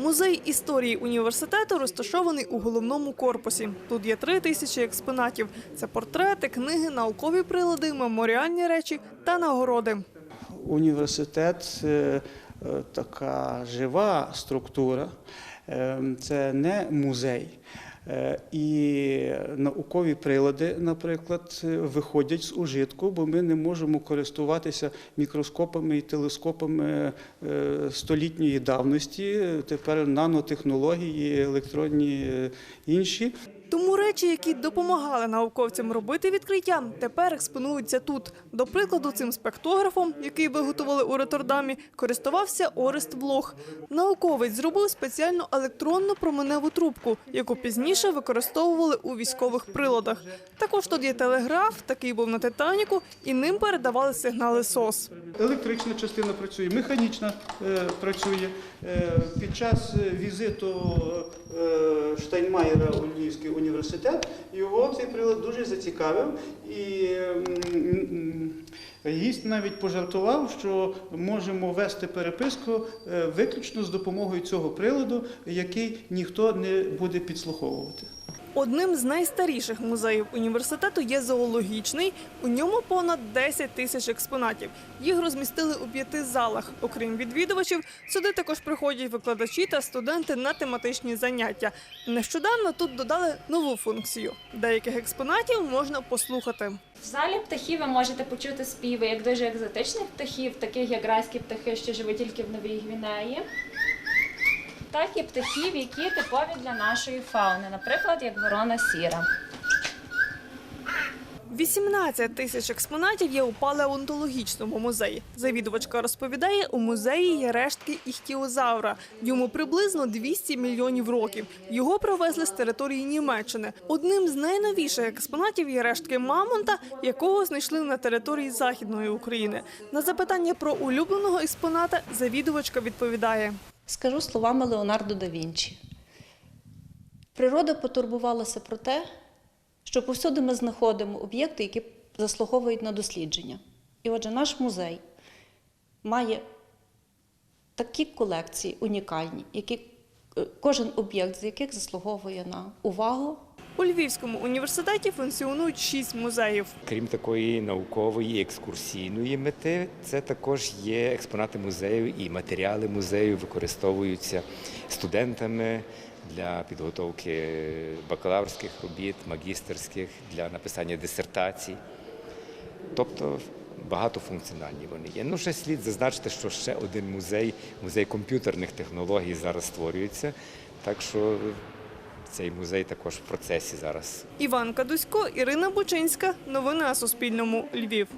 Музей історії університету розташований у головному корпусі. Тут є три тисячі експонатів: це портрети, книги, наукові прилади, меморіальні речі та нагороди. Університет е, е, така жива структура, Е, це не музей. Е, І наукові прилади, наприклад, виходять з ужитку, бо ми не можемо користуватися мікроскопами і телескопами е, столітньої давності. Тепер нанотехнології, електронні е, інші. Тому речі, які допомагали науковцям робити відкриття, тепер експонуються тут. До прикладу, цим спектографом, який виготовили у Роттердамі, користувався Орест Блох. Науковець зробив спеціальну електронну променеву трубку, яку пізніше використовували у військових приладах. Також тут є телеграф, такий був на Титаніку, і ним передавали сигнали СОС. Електрична частина працює, механічна е, працює. Е, під час е, візиту Штайнмаєра у Львівський університет його цей прилад дуже зацікавив. І гість навіть пожартував, що можемо вести переписку виключно з допомогою цього приладу, який ніхто не буде підслуховувати. Одним з найстаріших музеїв університету є зоологічний. У ньому понад 10 тисяч експонатів. Їх розмістили у п'яти залах. Окрім відвідувачів, сюди також приходять викладачі та студенти на тематичні заняття. Нещодавно тут додали нову функцію. Деяких експонатів можна послухати. В залі птахів ви можете почути співи як дуже екзотичних птахів, таких як райські птахи, що живуть тільки в Новій Гвінеї, так і птахів, які типові для нашої фауни, наприклад, як ворона сіра. 18 тисяч експонатів є у палеонтологічному музеї. Завідувачка розповідає, у музеї є рештки іхтіозавра. Йому приблизно 200 мільйонів років. Його привезли з території Німеччини. Одним з найновіших експонатів є рештки мамонта, якого знайшли на території Західної України. На запитання про улюбленого експоната завідувачка відповідає. Скажу словами Леонардо да Вінчі. Природа потурбувалася про те, що повсюди ми знаходимо об'єкти, які заслуговують на дослідження. І отже, наш музей має такі колекції унікальні, які е, кожен об'єкт з яких заслуговує на увагу, У Львівському університеті функціонують шість музеїв. Крім такої наукової екскурсійної мети, це також є експонати музею і матеріали музею використовуються студентами для підготовки бакалаврських робіт, магістерських, для написання дисертацій. Тобто багатофункціональні вони є. Ну, ще слід зазначити, що ще один музей, музей комп'ютерних технологій зараз створюється. Так що цей музей також в процесі зараз. Іван Кадусько, Ірина Бучинська. Новини на Суспільному. Львів.